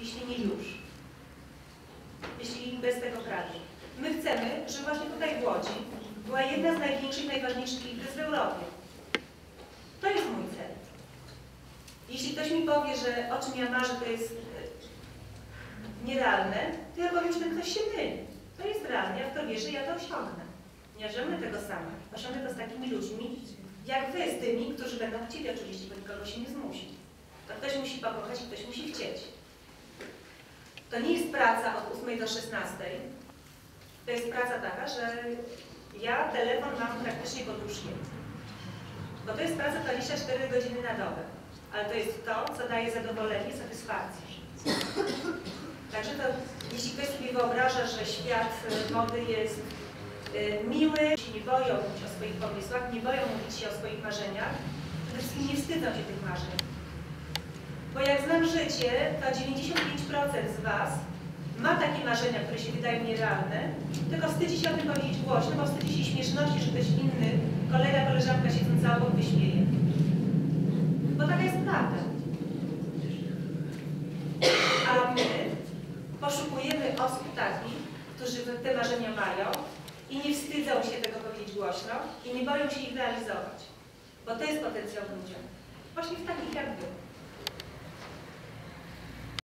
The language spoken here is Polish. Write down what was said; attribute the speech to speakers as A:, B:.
A: jeśli nie już. Jeśli bez tego prawie. My chcemy, żeby właśnie tutaj w Łodzi była jedna z największych, najważniejszych imprez w Europie. To jest mój cel. Jeśli ktoś mi powie, że o czym ja marzę, to jest e, nierealne, to ja powiem, że ten ktoś się myli. To jest realne, ja w to wierzę, ja to osiągnę. Nie osiągnę tego sama. Osiągnę to z takimi ludźmi, jak wy, z tymi, którzy będą chcieli oczywiście, bo nikogo się nie zmusi. To ktoś musi pokochać i ktoś musi chcieć. To nie jest praca od 8 do 16. To jest praca taka, że ja telefon mam praktycznie pod łóżkiem. Bo to jest praca 24 godziny na dobę. Ale to jest to, co daje zadowolenie, satysfakcję. Także to, jeśli ktoś sobie wyobraża, że świat mody jest y, miły, się nie boją mówić o swoich pomysłach, nie boją mówić się o swoich marzeniach, przede wszystkim nie wstydzą się tych marzeń. Bo jak znam życie, to 95% z Was ma takie marzenia, które się wydają nierealne, tylko wstydzi się o tym powiedzieć głośno, bo wstydzi się śmieszności, że ktoś inny, kolega, koleżanka siedząca obok wyśmieje. Bo taka jest prawda. A my poszukujemy osób takich, którzy te marzenia mają i nie wstydzą się tego powiedzieć głośno i nie boją się ich realizować. Bo to jest potencjał w ludziach. Właśnie w takich jak wy.